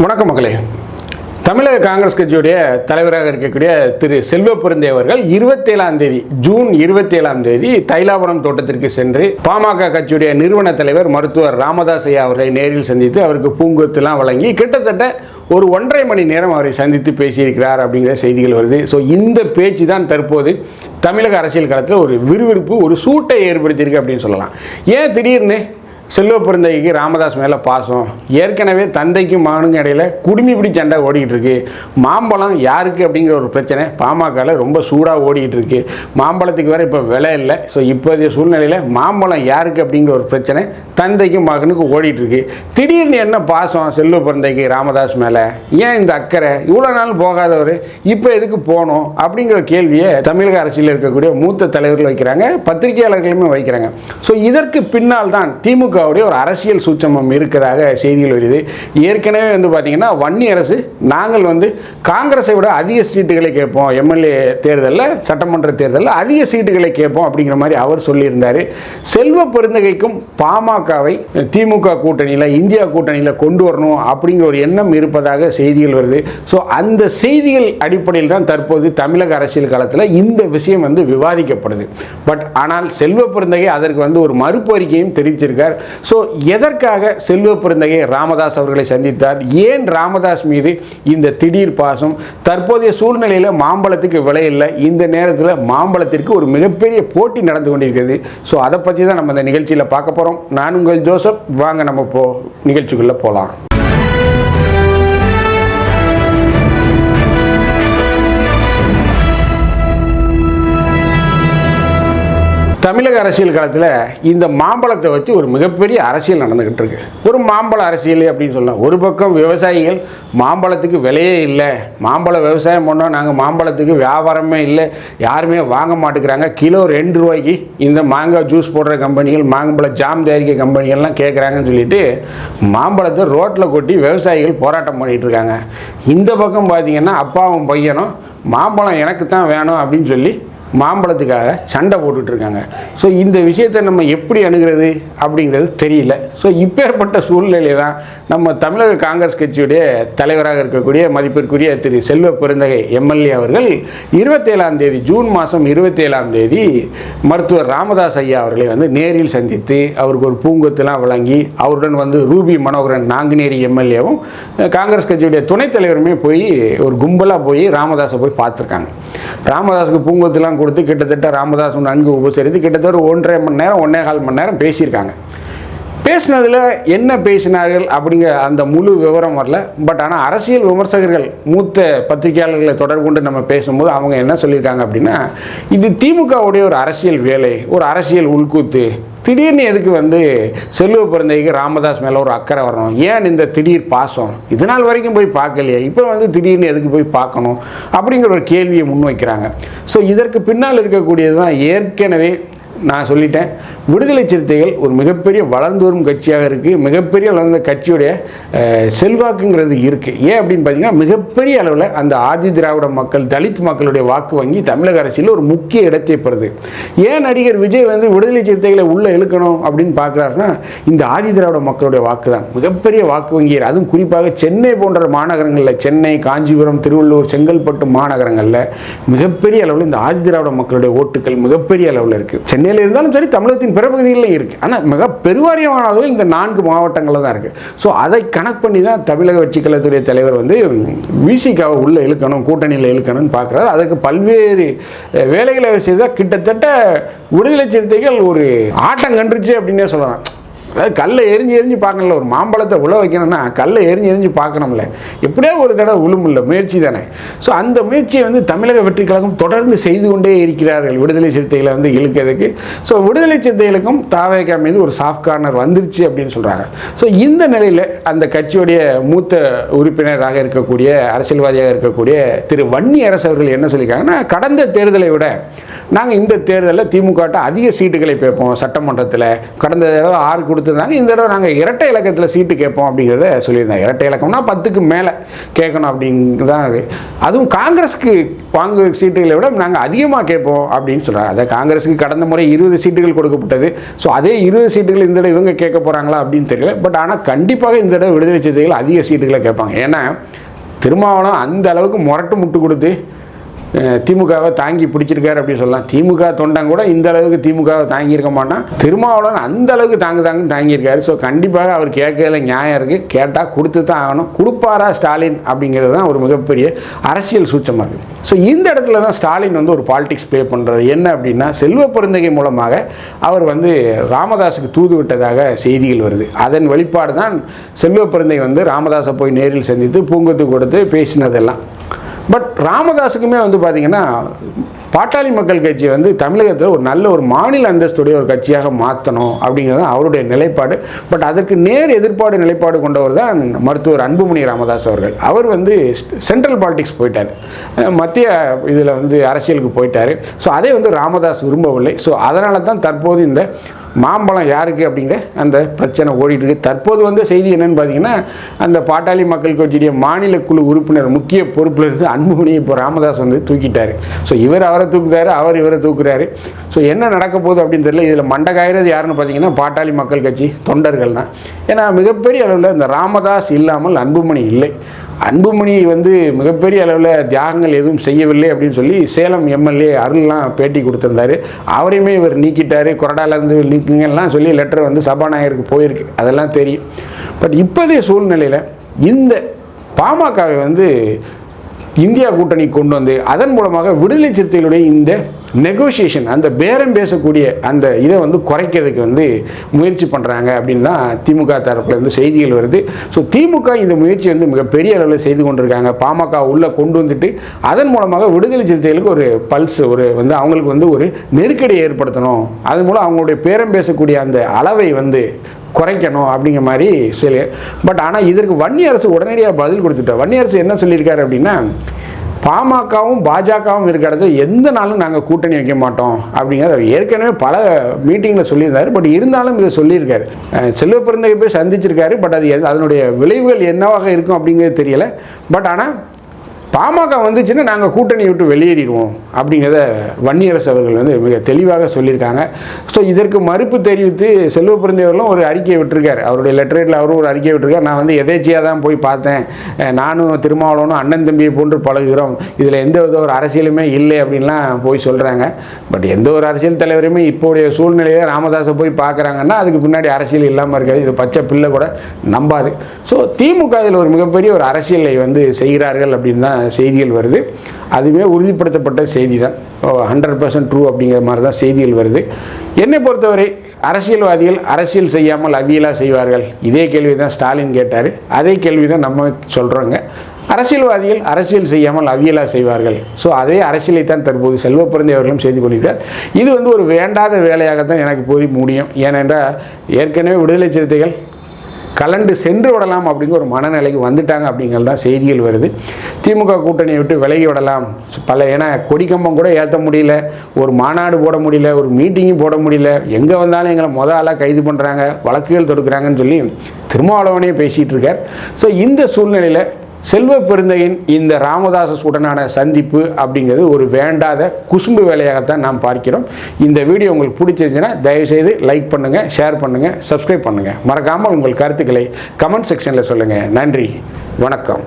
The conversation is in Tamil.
வணக்கம் மக்களே. தமிழக காங்கிரஸ் கட்சியுடைய தலைவராக இருக்கக்கூடிய திரு செல்வ பெருந்தை அவர்கள் இருபத்தேழாம் தேதி ஜூன் இருபத்தேழாம் தேதி தைலாபுரம் தோட்டத்திற்கு சென்று பாமக கட்சியுடைய நிறுவன தலைவர் மருத்துவர் ராமதாஸ் ஐயா அவர்களை நேரில் சந்தித்து அவருக்கு பூங்கொத்துலாம் வழங்கி கிட்டத்தட்ட ஒரு ஒன்றரை மணி நேரம் அவரை சந்தித்து பேசியிருக்கிறார் அப்படிங்கிற செய்திகள் வருது. ஸோ இந்த பேச்சு தான் தற்போது தமிழக அரசியல் களத்தில் ஒரு விறுவிறுப்பு ஒரு சூட்டை ஏற்படுத்தியிருக்கு அப்படின்னு சொல்லலாம். ஏன் திடீர்னு செல்வ பிறந்தைக்கு ராமதாஸ் மேலே பாசம். ஏற்கனவே தந்தைக்கும் மகனுக்கும் இடையில குடுமி பிடி சண்டை ஓடிக்கிட்டு இருக்கு. மாம்பழம் யாருக்கு அப்படிங்கிற ஒரு பிரச்சனை. பாமகவில் ரொம்ப சூடாக ஓடிக்கிட்டு இருக்கு. மாம்பழத்துக்கு வேறு இப்போ விலை இல்லை. ஸோ இப்போதைய சூழ்நிலையில் மாம்பழம் யாருக்கு அப்படிங்கிற ஒரு பிரச்சனை தந்தைக்கும் மகனுக்கும் ஓடிட்டு இருக்கு. திடீர்னு என்ன பாசம் செல்வ பிறந்தைக்கு ராமதாஸ் மேலே? ஏன் இந்த அக்கறை? இவ்வளோ நாள் போகாதவர் இப்போ எதுக்கு போகணும்? அப்படிங்கிற கேள்வியை தமிழக அரசியலில் இருக்கக்கூடிய மூத்த தலைவர்கள் வைக்கிறாங்க பத்திரிகையாளர்களுமே வைக்கிறாங்க. ஸோ இதற்கு பின்னால் தான் திமுக திமுகவுடைய ஒரு அரசியல் சூட்சமம் இருக்கிறதாக செய்திகள் வருது. ஏற்கனவே வந்து பார்த்தீங்கன்னா வன்னி அரசு நாங்கள் வந்து காங்கிரஸை விட அதிக சீட்டுகளை கேட்போம். எம்எல்ஏ தேர்தலில் சட்டமன்ற தேர்தலில் அதிக சீட்டுகளை கேட்போம் அப்படிங்கிற மாதிரி அவர் சொல்லியிருந்தார். செல்வ பெருந்தகைக்கும் பாமகவை திமுக கூட்டணியில் இந்தியா கூட்டணியில் கொண்டு வரணும் அப்படிங்கிற ஒரு எண்ணம் இருப்பதாக செய்திகள் வருது. ஸோ அந்த செய்திகள் அடிப்படையில் தான் தற்போது தமிழக அரசியல் காலத்தில் இந்த விஷயம் வந்து விவாதிக்கப்படுது. பட் ஆனால் செல்வ பெருந்தகை அதற்கு வந்து ஒரு மறுப்பு அறிக்கையும் தெரிவிச்சிருக்கார். ஸோ எதற்காக செல்வ பிறந்தகை ராமதாஸ் அவர்களை சந்தித்தார்? ஏன் ராமதாஸ் மீது இந்த திடீர் பாசம்? தற்போதைய சூழ்நிலையில் மாம்பழத்துக்கு விலை இல்லை. இந்த நேரத்தில் மாம்பழத்திற்கு ஒரு மிகப்பெரிய போட்டி நடந்து கொண்டிருக்கிறது. ஸோ அதை பற்றி தான் நம்ம இந்த நிகழ்ச்சியில் பார்க்க போகிறோம் நான் உங்கள் ஜோசப். வாங்க நம்ம போ நிகழ்ச்சிக்குள்ளே போகலாம் தமிழக அரசியல் காலத்தில் இந்த மாம்பழத்தை வச்சு ஒரு மிகப்பெரிய அரசியல் நடந்துக்கிட்டு இருக்கு. ஒரு மாம்பழ அரசியல் அப்படின்னு சொல்லலாம். ஒரு பக்கம் விவசாயிகள் மாம்பழத்துக்கு விலையே இல்லை. மாம்பழ விவசாயம் பண்ணோம் நாங்கள் மாம்பழத்துக்கு வியாபாரமே இல்லை. யாருமே வாங்க மாட்டேங்கிறாங்க. கிலோ ரெண்டு ரூபாய்க்கு இந்த மாங்காய் ஜூஸ் போடுற கம்பெனிகள் மாம்பழ ஜாம் தயாரிக்க கம்பெனிகள்லாம் கேட்குறாங்கன்னு சொல்லிட்டு மாம்பழத்தை ரோட்டில் கொட்டி விவசாயிகள் போராட்டம் பண்ணிகிட்டு இருக்காங்க. இந்த பக்கம் பார்த்தீங்கன்னா அப்பாவும் பையனும் மாம்பழம் எனக்கு தான் வேணும் அப்படின்னு சொல்லி மாம்பழத்துக்காக சண்டை போட்டுட்டு இருக்காங்க ஸோ இந்த விஷயத்தை நம்ம எப்படி அணுகிறது அப்படிங்கிறது தெரியல. ஸோ இப்பேற்பட்ட சூழ்நிலையில தான் நம்ம தமிழக காங்கிரஸ் கட்சியுடைய தலைவராக இருக்கக்கூடிய மதிப்பிற்குரிய திரு செல்வ பெருந்தகை எம்எல்ஏ அவர்கள் இருபத்தேழாம் தேதி ஜூன் மாதம் இருபத்தேழாம் தேதி மருத்துவர் ராமதாஸ் ஐயா அவர்களை வந்து நேரில் சந்தித்து அவருக்கு ஒரு பூங்கொத்துலாம் வழங்கி அவருடன் வந்து ரூபி மனோகரன் நாங்குநேரி எம்எல்ஏவும் காங்கிரஸ் கட்சியுடைய துணைத் தலைவருமே போய் ஒரு கும்பலாக போய் ராமதாஸை போய் பார்த்துருக்காங்க. ராமதாஸுக்கு பூங்கொத்துலாம் கொடுத்து கிட்டத்தட்ட ராமதாஸ் நன்கு உபசரித்து கிட்டத்தட்ட ஒரு ஒன்றரை மணி நேரம் ஒன்றே கால் மணி நேரம் பேசியிருக்காங்க. பேசினதில் என்ன பேசினார்கள் அப்படிங்கிற அந்த முழு விவரம் வரல. பட் ஆனால் அரசியல் விமர்சகர்கள் மூத்த பத்திரிகையாளர்களை தொடர்பு கொண்டு நம்ம பேசும்போது அவங்க என்ன சொல்லியிருக்காங்க அப்படின்னா இது திமுகவுடைய ஒரு அரசியல் வேலை ஒரு அரசியல் உள்கூத்து. திடீர்னு எதுக்கு வந்து செல்வ பிறந்தைக்கு ராமதாஸ் மேலே ஒரு அக்கறை வரணும்? ஏன் இந்த திடீர் பாசம்? இது நாள் வரைக்கும் போய் பார்க்கலையே. இப்போ வந்து திடீர்னு எதுக்கு போய் பார்க்கணும்? அப்படிங்கிற ஒரு கேள்வியை முன்வைக்கிறாங்க. ஸோ இதற்கு பின்னால் இருக்கக்கூடியது தான் ஏற்கனவே நான் சொல்லிட்டேன். விடுதலை சிறுத்தைகள் ஒரு மிகப்பெரிய வளர்ந்து வரும் கட்சியாக இருக்குது மிகப்பெரிய வளர்ந்த கட்சியுடைய செல்வாக்குங்கிறது இருக்குது ஏன் அப்படின்னு பார்த்தீங்கன்னா மிகப்பெரிய அளவில் அந்த ஆதி திராவிட மக்கள் தலித் மக்களுடைய வாக்கு வங்கி தமிழக அரசியலில் ஒரு முக்கிய இடத்தை பெறுது. ஏன் நடிகர் விஜய் வந்து விடுதலை சிறுத்தைகளை உள்ளே இழுக்கணும் அப்படின்னு பார்க்குறாருன்னா இந்த ஆதி திராவிட மக்களுடைய வாக்கு தான் மிகப்பெரிய வாக்கு வங்கி. அதுவும் குறிப்பாக சென்னை போன்ற மாநகரங்களில் சென்னை காஞ்சிபுரம் திருவள்ளூர் செங்கல்பட்டு மாநகரங்களில் மிகப்பெரிய அளவில் இந்த ஆதி திராவிட மக்களுடைய ஓட்டுகள் மிகப்பெரிய அளவில் இருக்குது சென்னை சென்னையில் இருந்தாலும் சரி தமிழகத்தின் பிற பகுதிகளில் இருக்குது ஆனால் மிக பெருவாரியமான அளவில் இந்த நான்கு மாவட்டங்களில் தான் இருக்குது ஸோ அதை கணக்கு பண்ணி தான் தமிழக வெற்றி கழகத்துடைய தலைவர் வந்து விசிகாவை உள்ளே இழுக்கணும் கூட்டணியில் இழுக்கணும்னு பார்க்குறாரு. அதுக்கு பல்வேறு வேலைகளை செய்தால் கிட்டத்தட்ட விடுதலை சிறுத்தைகள் ஒரு ஆட்டம் கண்டுருச்சு அப்படின்னே சொல்லலாம். அதாவது கல்லை எரிஞ்சு எரிஞ்சு பார்க்கணும்ல ஒரு மாம்பழத்தை உள்ள வைக்கணும்னா கல்லை எரிஞ்சு எரிஞ்சு பார்க்கணும்ல. எப்படியோ ஒரு தடவை உளுமில்ல முயற்சி தானே. ஸோ அந்த முயற்சியை வந்து தமிழக வெற்றி கழகம் தொடர்ந்து செய்து கொண்டே இருக்கிறார்கள். விடுதலை சிறுத்தைகளை வந்து இழுக்கிறதுக்கு. ஸோ விடுதலை சிறுத்தைகளுக்கும் தாவேகா மீது ஒரு சாஃப்ட் கார்னர் வந்துருச்சு அப்படின்னு சொல்கிறாங்க ஸோ இந்த நிலையில் அந்த கட்சியுடைய மூத்த உறுப்பினராக இருக்கக்கூடிய அரசியல்வாதியாக இருக்கக்கூடிய திரு வன்னி அரசு அவர்கள் என்ன சொல்லியிருக்காங்கன்னா கடந்த தேர்தலை விட நாங்கள் இந்த தேர்தலில் திமுக அதிக சீட்டுகளை பேப்போம் சட்டமன்றத்தில். கடந்த தடவை ஆறு கொடுத்து கொடுத்துருந்தாங்க. இந்த தடவை நாங்கள் இரட்டை இலக்கத்தில் சீட்டு கேட்போம் அப்படிங்கிறத சொல்லியிருந்தாங்க. இரட்டை இலக்கம்னா பத்துக்கு மேலே கேட்கணும் அப்படிங்கிறதான் அதுவும் காங்கிரஸுக்கு வாங்க சீட்டுகளை விட நாங்கள் அதிகமாக கேட்போம் அப்படின்னு சொல்கிறாங்க அதை காங்கிரஸுக்கு கடந்த முறை இருபது சீட்டுகள் கொடுக்கப்பட்டது. ஸோ அதே இருபது சீட்டுகள் இந்த தடவை இவங்க கேட்க போகிறாங்களா அப்படின்னு தெரியல. பட் ஆனால் கண்டிப்பாக இந்த தடவை விடுதலை சிறுத்தைகள் அதிக சீட்டுகளை கேட்பாங்க. ஏன்னா திருமாவளம் அந்த அளவுக்கு முரட்டு முட்டு கொடுத்து திமுகவை தாங்கி பிடிச்சிருக்காரு அப்படின்னு சொல்லலாம். திமுக தொண்டன் கூட இந்த அளவுக்கு திமுகவை தாங்கியிருக்க மாட்டான். திருமாவளவன் அந்த அளவுக்கு தாங்கு தாங்க தாங்கியிருக்காரு. ஸோ கண்டிப்பாக அவர் கேட்கல நியாயம் இருக்குது கேட்டால் கொடுத்து தான் ஆகணும். கொடுப்பாரா ஸ்டாலின் அப்படிங்கிறது தான் ஒரு மிகப்பெரிய அரசியல் சூச்சமாக இருக்குது ஸோ இந்த இடத்துல தான் ஸ்டாலின் வந்து ஒரு பாலிடிக்ஸ் ப்ளே பண்ணுறது என்ன அப்படின்னா செல்வ பெருந்தகை மூலமாக அவர் வந்து ராமதாஸுக்கு தூது விட்டதாக செய்திகள் வருது. அதன் வெளிப்பாடு தான் செல்வ பெருந்தகை வந்து ராமதாஸை போய் நேரில் சந்தித்து பூங்கொத்து கொடுத்து பேசினதெல்லாம். பட் ராமதாஸுக்குமே வந்து பார்த்தீங்கன்னா பாட்டாளி மக்கள் கட்சி வந்து தமிழகத்தில் ஒரு நல்ல ஒரு மாநில அந்தஸ்துடைய ஒரு கட்சியாக மாற்றணும் அப்படிங்கிறது தான் அவருடைய நிலைப்பாடு. பட் அதற்கு நேர் எதிர்ப்பாடு நிலைப்பாடு கொண்டவர் தான் மருத்துவர் அன்புமணி ராமதாஸ் அவர்கள். அவர் வந்து சென்ட்ரல் பாலிடிக்ஸ் போயிட்டார். மத்திய இதில் வந்து அரசியலுக்கு போயிட்டார். ஸோ அதே வந்து ராமதாஸ் விரும்பவில்லை. ஸோ அதனால தான் தற்போது இந்த மாம்பழம் யாருக்கு அப்படிங்கிற அந்த பிரச்சனை ஓடிட்டு இருக்கு. தற்போது வந்த செய்தி என்னன்னு பார்த்தீங்கன்னா அந்த பாட்டாளி மக்கள் கட்சியுடைய மாநில குழு உறுப்பினர் முக்கிய பொறுப்பில் இருந்து அன்புமணி இப்போ ராமதாஸ் வந்து தூக்கிட்டாரு. ஸோ இவர் அவரை தூக்குறாரு அவர் இவரை தூக்குறாரு. ஸோ என்ன நடக்க போகுது அப்படின்னு தெரியல. இதில் மண்டகாயிறது யாருன்னு பார்த்தீங்கன்னா பாட்டாளி மக்கள் கட்சி தொண்டர்கள் தான் ஏன்னா மிகப்பெரிய அளவில் இந்த ராமதாஸ் இல்லாமல் அன்புமணி இல்லை. அன்புமணி வந்து மிகப்பெரிய அளவில் தியாகங்கள் எதுவும் செய்யவில்லை அப்படின்னு சொல்லி சேலம் எம்எல்ஏ அருள்லாம் பேட்டி கொடுத்துருந்தாரு. அவரையுமே இவர் நீக்கிட்டார். கொரடாலேருந்து நீக்குங்கலாம் சொல்லி லெட்டர் வந்து சபாநாயகருக்கு போயிருக்கு. அதெல்லாம் தெரியும். பட் இப்போதைய சூழ்நிலையில் இந்த பாமகவை வந்து இந்தியா கூட்டணி கொண்டு வந்து அதன் மூலமாக விடுதலை சிறுத்தைகளுடைய இந்த நெகோசியேஷன் அந்த பேரம் பேசக்கூடிய அந்த இதை வந்து குறைக்கிறதுக்கு வந்து முயற்சி பண்ணுறாங்க அப்படின்னு திமுக தரப்புல வந்து செய்திகள் வருது. ஸோ திமுக இந்த முயற்சி வந்து மிகப்பெரிய அளவில் செய்து கொண்டிருக்காங்க. பாமக உள்ளே கொண்டு வந்துட்டு அதன் மூலமாக விடுதலை சிறுத்தைகளுக்கு ஒரு பல்ஸ் ஒரு வந்து அவங்களுக்கு வந்து ஒரு நெருக்கடியை ஏற்படுத்தணும். அதன் மூலம் அவங்களுடைய பேரம் பேசக்கூடிய அந்த அளவை வந்து குறைக்கணும் அப்படிங்கிற மாதிரி சொல்லி பட் ஆனால் இதற்கு வன்னி அரசு உடனடியாக பதில் கொடுத்துட்டோம். வன்னி அரசு என்ன சொல்லியிருக்காரு அப்படின்னா பாமகவும் பாஜகவும் இருக்கிற இடத்துல எந்த நாளும் நாங்கள் கூட்டணி வைக்க மாட்டோம் அப்படிங்கிறத ஏற்கனவே பல மீட்டிங்கில் சொல்லியிருந்தார். பட் இருந்தாலும் இதை சொல்லியிருக்காரு. செல்வ பிறந்தகை போய் சந்திச்சிருக்காரு. பட் அது எது- அதனுடைய விளைவுகள் என்னவாக இருக்கும் அப்படிங்கிறது தெரியல. பட் ஆனால் பாமக வந்துச்சுன்னா நாங்கள் கூட்டணி விட்டு வெளியேறிடுவோம் அப்படிங்கிறத வன்னியரசு அவர்கள் வந்து மிக தெளிவாக சொல்லியிருக்காங்க. ஸோ இதற்கு மறுப்பு தெரிவித்து செல்வ பிறந்தவர்களும் ஒரு அறிக்கையை விட்டுருக்கார். அவருடைய லெட்டரேட்டில் அவரும் ஒரு அறிக்கையை விட்டுருக்கார். நான் வந்து எதேச்சியாக தான் போய் பார்த்தேன். நானும் திருமாவளவனும் அண்ணன் தம்பியை போன்று பழகுகிறோம். இதில் எந்த வித ஒரு அரசியலுமே இல்லை அப்படின்லாம் போய் சொல்கிறாங்க பட் எந்த ஒரு அரசியல் தலைவருமே இப்போடைய சூழ்நிலையை ராமதாஸை போய் பார்க்குறாங்கன்னா அதுக்கு பின்னாடி அரசியல் இல்லாமல் இருக்காது. இது பச்சை பிள்ளை கூட நம்பாது. ஸோ திமுக இதில் ஒரு மிகப்பெரிய ஒரு அரசியலை வந்து செய்கிறார்கள் அப்படின்னு தான் செய்திகள் வருது. அதுவே உறுதிப்படுத்தப்பட்ட செய்தி தான் ஹண்ட்ரட் பர்சன்ட் ட்ரூ அப்படிங்கிற மாதிரி தான் செய்திகள் வருது. என்னை பொறுத்தவரை அரசியல்வாதிகள் அரசியல் செய்யாமல் அவியலாக செய்வார்கள்? இதே கேள்வி தான் ஸ்டாலின் கேட்டார். அதே கேள்வி தான் நம்ம சொல்கிறோங்க அரசியல்வாதிகள் அரசியல் செய்யாமல் அவியலாக செய்வார்கள். ஸோ அதே அரசியலை தான் தற்போது செல்வ அவர்களும் செய்து கொள்கிறார் இது வந்து ஒரு வேண்டாத வேலையாகத்தான் எனக்கு போய் முடியும். ஏனென்றால் ஏற்கனவே விடுதலை சிறுத்தைகள் கலண்டு சென்று விடலாம் அப்படிங்கிற ஒரு மனநிலைக்கு வந்துட்டாங்க அப்படிங்கிறது தான் செய்திகள் வருது. திமுக கூட்டணியை விட்டு விலகி விடலாம். பல ஏன்னா கொடிக்கம்பம் கூட ஏற்ற முடியல ஒரு மாநாடு போட முடியல ஒரு மீட்டிங்கும் போட முடியல. எங்கே வந்தாலும் எங்களை முத ஆளாக கைது பண்ணுறாங்க வழக்குகள் தொடுக்கிறாங்கன்னு சொல்லி திருமாவளவனே பேசிகிட்டு இருக்கார். ஸோ இந்த சூழ்நிலையில் செல்வ பெருந்தையின் இந்த ராமதாசுடனான சந்திப்பு அப்படிங்கிறது ஒரு வேண்டாத குசும்பு வேலையாகத்தான் நாம் பார்க்கிறோம். இந்த வீடியோ உங்களுக்கு பிடிச்சிருந்துச்சுன்னா தயவுசெய்து லைக் பண்ணுங்கள் ஷேர் பண்ணுங்கள் சப்ஸ்கிரைப் பண்ணுங்கள் மறக்காமல் உங்கள் கருத்துக்களை கமெண்ட் செக்ஷனில் சொல்லுங்கள் நன்றி வணக்கம்.